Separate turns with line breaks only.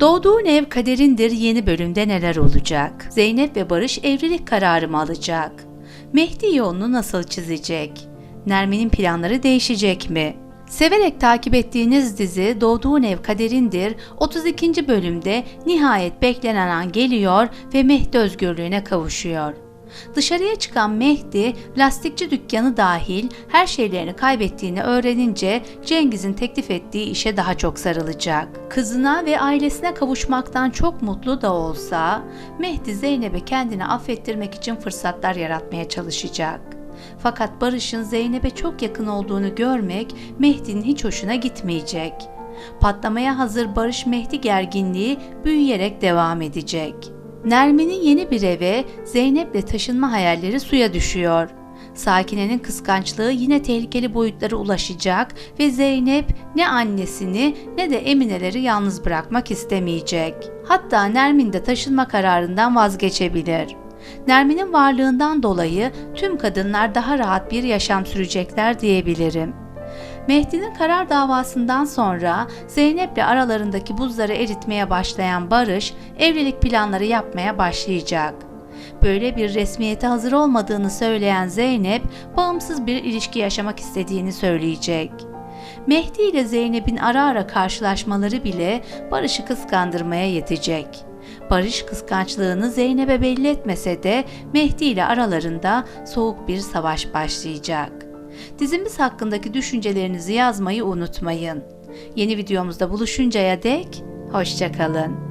Doğduğun ev kaderindir yeni bölümde neler olacak? Zeynep ve Barış evlilik kararı mı alacak? Mehdi yolunu nasıl çizecek? Nermin'in planları değişecek mi? Severek takip ettiğiniz dizi Doğduğun Ev Kaderindir 32. bölümde nihayet beklenen an geliyor ve Mehdi özgürlüğüne kavuşuyor. Dışarıya çıkan Mehdi, lastikçi dükkanı dahil her şeylerini kaybettiğini öğrenince Cengiz'in teklif ettiği işe daha çok sarılacak. Kızına ve ailesine kavuşmaktan çok mutlu da olsa, Mehdi Zeynep'e kendini affettirmek için fırsatlar yaratmaya çalışacak. Fakat Barış'ın Zeynep'e çok yakın olduğunu görmek Mehdi'nin hiç hoşuna gitmeyecek. Patlamaya hazır Barış Mehdi gerginliği büyüyerek devam edecek. Nermin'in yeni bir eve Zeynep'le taşınma hayalleri suya düşüyor. Sakine'nin kıskançlığı yine tehlikeli boyutlara ulaşacak ve Zeynep ne annesini ne de Emine'leri yalnız bırakmak istemeyecek. Hatta Nermin de taşınma kararından vazgeçebilir. Nermin'in varlığından dolayı tüm kadınlar daha rahat bir yaşam sürecekler diyebilirim. Mehdi'nin karar davasından sonra Zeynep'le aralarındaki buzları eritmeye başlayan Barış evlilik planları yapmaya başlayacak. Böyle bir resmiyete hazır olmadığını söyleyen Zeynep bağımsız bir ilişki yaşamak istediğini söyleyecek. Mehdi ile Zeynep'in ara ara karşılaşmaları bile Barış'ı kıskandırmaya yetecek. Barış kıskançlığını Zeynep'e belli etmese de Mehdi ile aralarında soğuk bir savaş başlayacak. Dizimiz hakkındaki düşüncelerinizi yazmayı unutmayın. Yeni videomuzda buluşuncaya dek hoşçakalın.